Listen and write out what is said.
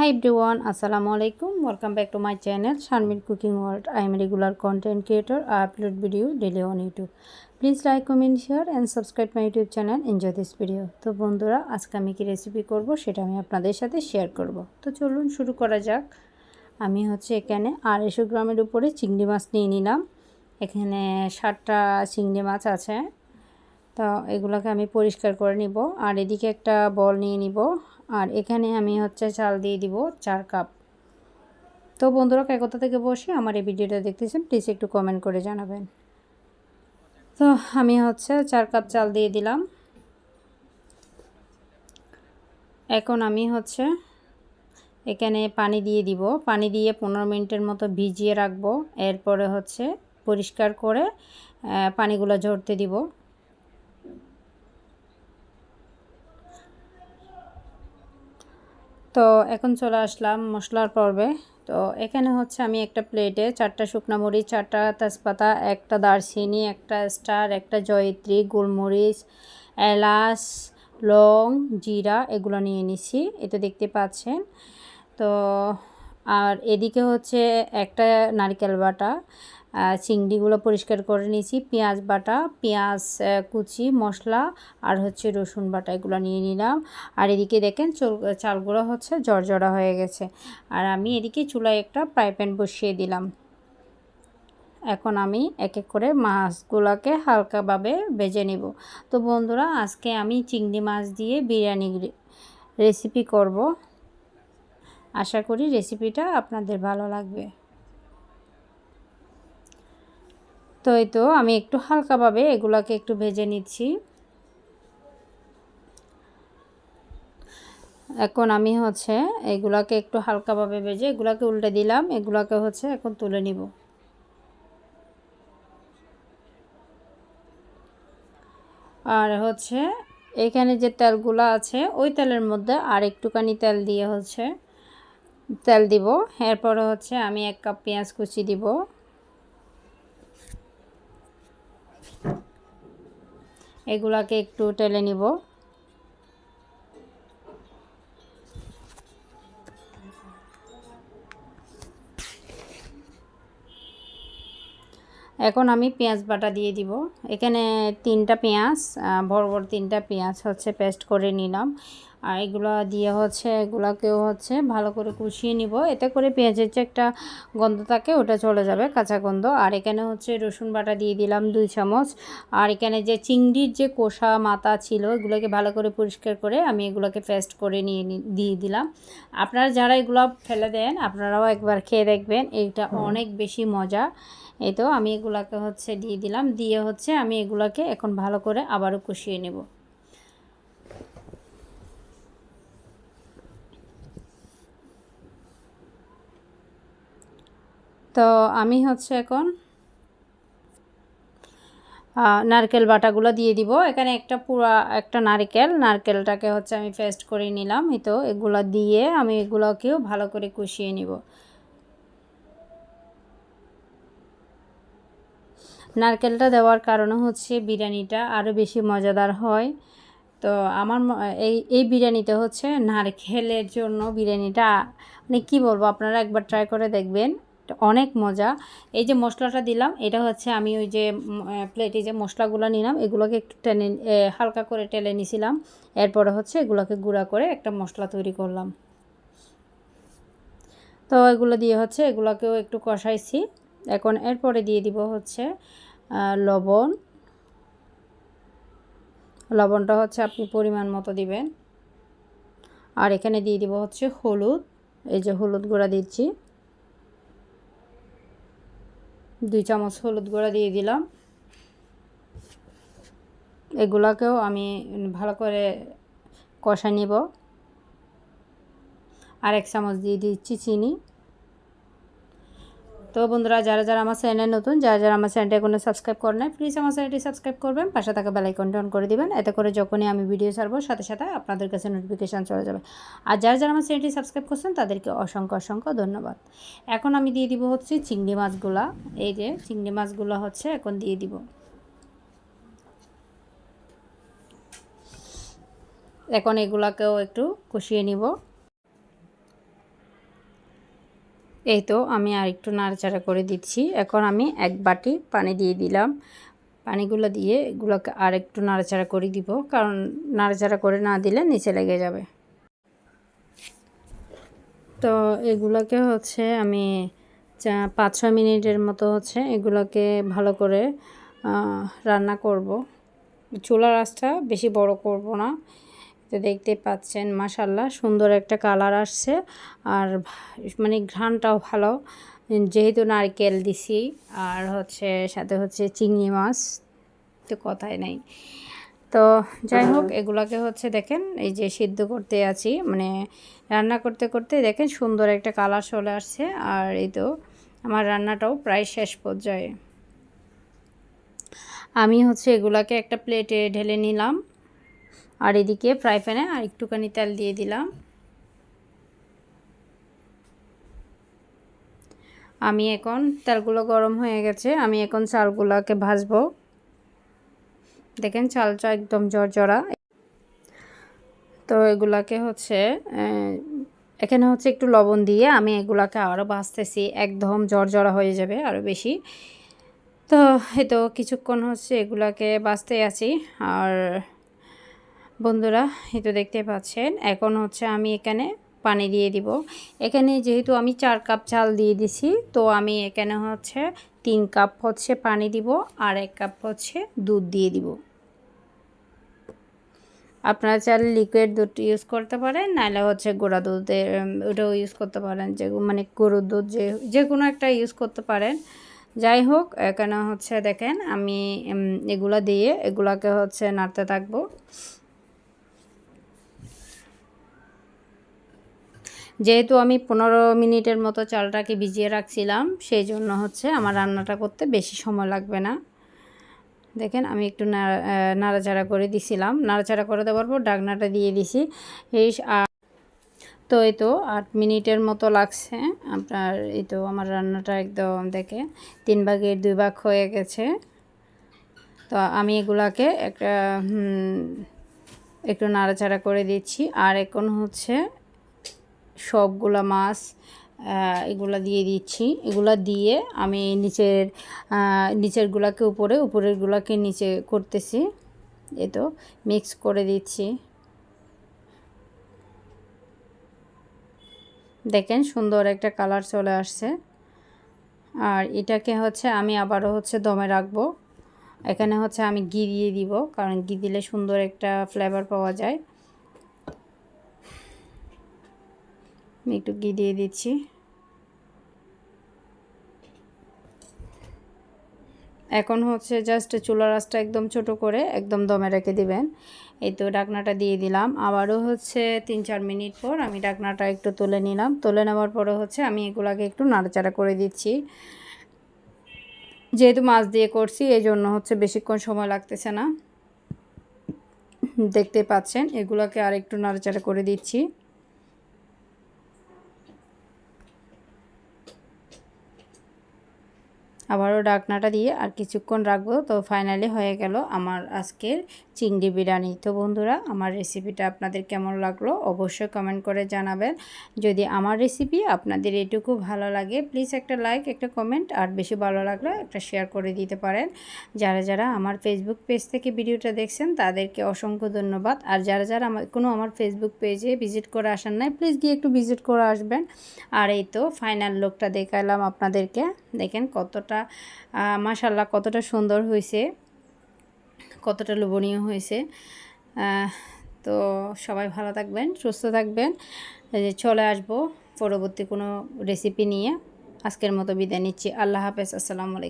High everyone আসসালামু আলাইকুম welcome back to my channel Sharmin cooking world I am regular content creator upload video daily on YouTube please like comment share and subscribe my YouTube channel enjoy this video তো বন্ধুরা, আজকে আমি কী recipe করব সেটা আমি আপনাদের সাথে share করব। তো চলুন শুরু করা যাক। আমি হচ্ছে এখানে আড়াইশো গ্রামের উপরে চিংড়ি মাছ নিয়ে নিলাম। এখানে ষাটটা চিংড়ি মাছ আছে। তো এগুলোকে আমি পরিষ্কার করে নিব। আর এদিকে একটা বল নিয়ে নিব। আর এখানে আমি হচ্ছে চাল দিয়ে দিব চার কাপ। তো বন্ধুরা কে কোথা থেকে বসে আমার এই ভিডিওটা দেখতেছেন প্লিজ একটু কমেন্ট করে জানাবেন। তো আমি হচ্ছে চার কাপ চাল দিয়ে দিলাম। এখন আমি হচ্ছে এখানে পানি দিয়ে দিব। পানি দিয়ে পনেরো মিনিটের মতো ভিজিয়ে রাখব। এরপরে হচ্ছে পরিষ্কার করে পানিগুলো ঝরতে দিব। তো এখন চলে আসলাম মশলার পর্বে। তো এখানে হচ্ছে আমি একটা প্লেটে চারটা শুকনো মরিচ, চারটা তেজপাতা, একটা দারচিনি, একটা স্টার, একটা জয়িত্রী, গোলমরিচ, এলাচ, লং, জিরা এগুলো নিয়ে নিছি, এটা দেখতে পাচ্ছেন। তো আর এদিকে হচ্ছে একটা নারকেল বাটা চিংড়িগুলো পরিষ্কার করে নিয়েছি, পেঁয়াজ বাটা, পেঁয়াজ কুচি, মশলা আর হচ্ছে রসুন বাটা এগুলো নিয়ে নিলাম। আর এদিকে দেখেন চালগুলো হচ্ছে জর্জরা হয়ে গেছে। আর আমি এদিকে চুলায় একটা ফ্রাই প্যান বসিয়ে দিলাম। এখন আমি এক এক করে মাছগুলোকে হালকাভাবে ভেজে নিব। তো বন্ধুরা, আজকে আমি চিংড়ি মাছ দিয়ে বিরিয়ানি রেসিপি করব। আশা করি রেসিপিটা আপনাদের ভালো লাগবে। তো এই তো, আমি একটু হালকাভাবে এগুলাকে একটু ভেজে নিচ্ছি। এখন আমি হচ্ছে এগুলাকে একটু হালকাভাবে ভেজে, এগুলাকে উল্টে দিলাম, এগুলাকে হচ্ছে এখন তুলে নিব। আর হচ্ছে এখানে যে তেলগুলো আছে, ওই তেলের মধ্যে আর একটুখানি তেল দিয়ে হচ্ছে তেল দিব। এরপরে হচ্ছে আমি এক কাপ পেঁয়াজ কুচি দিব। এগুলাকে একটু টেলে নিব। এখন আমি পেঁয়াজ বাটা দিয়ে দিব। এখানে তিনটা পেঁয়াজ বড় বড় তিনটা পেঁয়াজ হচ্ছে পেস্ট করে নিলাম। আর এগুলো দিয়ে হচ্ছে এগুলোকেও হচ্ছে ভালো করে কুচিয়ে নিব। এতে করে পেঁয়াজের যে একটা গন্ধ থাকে ওটা চলে যাবে কাঁচা গন্ধ। আর এখানে হচ্ছে রসুন বাটা দিয়ে দিলাম দুই চামচ। আর এখানে যে চিংড়ির যে কোষা মাথা ছিল এগুলোকে ভালো করে পরিষ্কার করে আমি এগুলোকে পেস্ট করে নিয়ে দিয়ে দিলাম। আপনারা যারা এগুলো ফেলে দেন আপনারাও একবার খেয়ে দেখবেন এইটা অনেক বেশি মজা। এই তো আমি এগুলাকে হচ্ছে দিয়ে দিলাম দিয়ে হচ্ছে আমি এগুলাকে এখন ভালো করে আবারও কষিয়ে নেব। তো আমি হচ্ছে এখন নারকেল বাটাগুলো দিয়ে দিব। এখানে একটা পুরা, একটা নারকেল, নারকেলটাকে হচ্ছে আমি পেস্ট করে নিলাম। এই তো, এগুলো দিয়ে আমি এগুলোকেও ভালো করে কষিয়ে নিব। নারকেলটা দেওয়ার কারণে হচ্ছে বিরিয়ানিটা আরও বেশি মজাদার হয়। তো আমার এই এই বিরিয়ানিতে হচ্ছে নারকেলের জন্য বিরিয়ানিটা মানে কী বলব, আপনারা একবার ট্রাই করে দেখবেন। অনেক মজা। এই যে মশলাটা দিলাম, এটা হচ্ছে আমি ওই যে প্লেটে যে মশলাগুলো নিলাম, এগুলোকে একটু টেনে হালকা করে টেলে নিছিলাম। এরপরে হচ্ছে এগুলোকে গুঁড়া করে একটা মশলা তৈরি করলাম। তো এগুলো দিয়ে হচ্ছে এগুলোকেও একটু কষাইছি। এখন এরপরে দিয়ে দিব হচ্ছে লবণ। লবণটা হচ্ছে আপনি পরিমাণ মতো দিবেন। আর এখানে দিয়ে দিব হচ্ছে হলুদ। এই যে হলুদ গুঁড়া দিচ্ছি। দুই চামচ হলুদ গুঁড়া দিয়ে দিলাম। এগুলাকেও আমি ভালো করে কষা নিব। আর এক চামচ দিয়ে দিচ্ছি চিনি। তো বন্ধুরা, যারা যারা আমার চ্যানেল নতুন, যারা যারা আমার চ্যানেলটা এখনও সাবস্ক্রাইব করে নেয় প্লিজ আমার চ্যানেলটি সাবস্ক্রাইব করবেন, পাশে থাকা বেলাইকনটা অন করে দিবেন, এতে করে যখনই আমি ভিডিও ছাড়বো, সাথে সাথে আপনাদের কাছে নোটিফিকেশান চলে যাবে। আর যারা যারা আমার চ্যানেলটি সাবস্ক্রাইব করছেন, তাদেরকে অসংখ্য অসংখ্য ধন্যবাদ। এখন আমি দিয়ে দিব হচ্ছে চিংড়ি মাছগুলা। এই যে চিংড়ি মাছগুলো হচ্ছে এখন দিয়ে দিব। এখন এগুলাকেও একটু কষিয়ে নিব। এই তো আমি আর একটু নাড়াচাড়া করে দিচ্ছি। এখন আমি এক বাটি পানি দিয়ে দিলাম। পানিগুলো দিয়ে এগুলোকে আর একটু নাড়াচাড়া করে দিব, কারণ নাড়াচাড়া করে না দিলে নিচে লেগে যাবে। তো এগুলোকে হচ্ছে আমি পাঁচ ছয় মিনিটের মতো হচ্ছে এগুলোকে ভালো করে রান্না করব। চুলার আঁচটা বেশি বড় করব না। তো দেখতে পাচ্ছেন মাসাল্লাহ সুন্দর একটা কালার আসছে। আর মানে ঘ্রাণটাও ভালো। যেহেতু নারকেল দিছি, আর হচ্ছে সাথে হচ্ছে চিংড়ি মাছ, তো কথাই নেই। তো যাই হোক, এগুলাকে হচ্ছে দেখেন, এই যে সিদ্ধ করতে আছি মানে রান্না করতে করতে দেখেন সুন্দর একটা কালার চলে আসছে। আর এই তো আমার রান্নাটাও প্রায় শেষ পর্যায়ে। আমি হচ্ছে এগুলাকে একটা প্লেটে ঢেলে নিলাম। আর এদিকে ফ্রাই প্যানে আর একটুখানি তেল দিয়ে দিলাম। আমি এখন, তেলগুলো গরম হয়ে গেছে, আমি এখন চালগুলোকে ভাজবো। দেখেন চালটা একদম জড়জড়া তো এগুলাকে হচ্ছে এখানে হচ্ছে একটু লবণ দিয়ে আমি এগুলাকে আরও ভাজতেছি, একদম জড়জড়া হয়ে যাবে আরও বেশি। তো এই তো কিছুক্ষণ হচ্ছে এগুলাকে বাঁচতে আছি, আর বন্ধুরা, এই তো দেখতে পাচ্ছেন, এখন হচ্ছে আমি এখানে পানি দিয়ে দিব। এখানে যেহেতু আমি চার কাপ চাল দিয়ে দিছি, তো আমি এখানে হচ্ছে তিন কাপ হচ্ছে পানি দিব আর এক কাপ হচ্ছে দুধ দিয়ে দিব। আপনারা চাল লিকুইড দুধ ইউজ করতে পারেন নাহলে হচ্ছে গোড়া দুধের ওটাও ইউজ করতে পারেন, যে মানে গরুর দুধ যে যে কোনো একটা ইউজ করতে পারেন। যাই হোক, এখানে হচ্ছে দেখেন আমি এগুলা দিয়ে এগুলাকে হচ্ছে নাড়তে থাকব। যেহেতু আমি পনেরো মিনিটের মতো চালটাকে ভিজিয়ে রাখছিলাম, সেই জন্য হচ্ছে আমার রান্নাটা করতে বেশি সময় লাগবে না। দেখেন আমি একটু নাড়াচাড়া করে দিছিলাম। নাড়াচাড়া করে দেওয়ার পর ডাকনাটা দিয়ে দিছি। এই তো এই তো আট মিনিটের মতো লাগছে। আপনার এই তো আমার রান্নাটা একদম দেখে তিন ভাগের দুই ভাগ হয়ে গেছে। তো আমি এগুলাকে একটা একটু নাড়াচাড়া করে দিচ্ছি। আর এখন হচ্ছে সবগুলা মাছ এগুলা দিয়ে দিচ্ছি। এগুলা দিয়ে আমি নিচের নিচের গুলাকে উপরে উপরের গুলাকে নিচে করতেছি। এ তো মিক্স করে দিচ্ছি। দেখেন সুন্দর একটা কালার চলে আসছে। আর এটাকে হচ্ছে আমি আবারও হচ্ছে দমে রাখব। এখানে হচ্ছে আমি ঘি দিয়ে দিব, কারণ ঘি দিলে সুন্দর একটা ফ্লেভার পাওয়া যায়। আমি একটু ঘি দিয়ে দিচ্ছি। এখন হচ্ছে জাস্ট চুলার আঁচটা একদম ছোট করে একদম দমে রেখে দিবেন। এই তো ডাকনাটা দিয়ে দিলাম। আবারও হচ্ছে তিন চার মিনিট পর আমি ডাকনাটা একটু তুলে নিলাম। তুলে নেওয়ার পরে হচ্ছে আমি এগুলাকে একটু নাড়াচাড়া করে দিচ্ছি। যেহেতু মাছ দিয়ে করছি এই জন্য হচ্ছে বেশিক্ষণ সময় লাগতেছে না। দেখতে পাচ্ছেন, এগুলাকে আর একটু নাড়াচাড়া করে দিচ্ছি। আবারও ডাকনাটা দিয়ে আর কিছুক্ষণ রাখব। তো ফাইনালি হয়ে গেল আমার আজকের চিংড়ি বিরিয়ানি। তো বন্ধুরা, আমার রেসিপিটা আপনাদের কেমন লাগল অবশ্যই কমেন্ট করে জানাবেন। যদি আমার রেসিপি আপনাদের এটুকু ভালো লাগে প্লিজ একটা লাইক একটা কমেন্ট আর বেশি ভালো লাগলে একটা শেয়ার করে দিতে পারেন। যারা যারা আমার ফেসবুক পেজ থেকে ভিডিওটা দেখছেন, তাদেরকে অসংখ্য ধন্যবাদ। আর যারা যারা আমার, কোনো আমার ফেসবুক পেজে ভিজিট করে আসার নাই প্লিজ গিয়ে একটু ভিজিট করে আসবেন। আর এই তো ফাইনাল লোকটা দেখালাম আপনাদেরকে। দেখেন কতটা মাশাল্লাহ কতটা সুন্দর হয়েছে কতটা লোভনীয় হয়েছে। তো সবাই ভালো থাকবেন, সুস্থ থাকবেন। যে চলে আসব পরবর্তী কোনো রেসিপি নিয়ে। আজকের মতো বিদায় নিচ্ছি। আল্লাহ হাফেজ, আসসালামু আলাইকুম।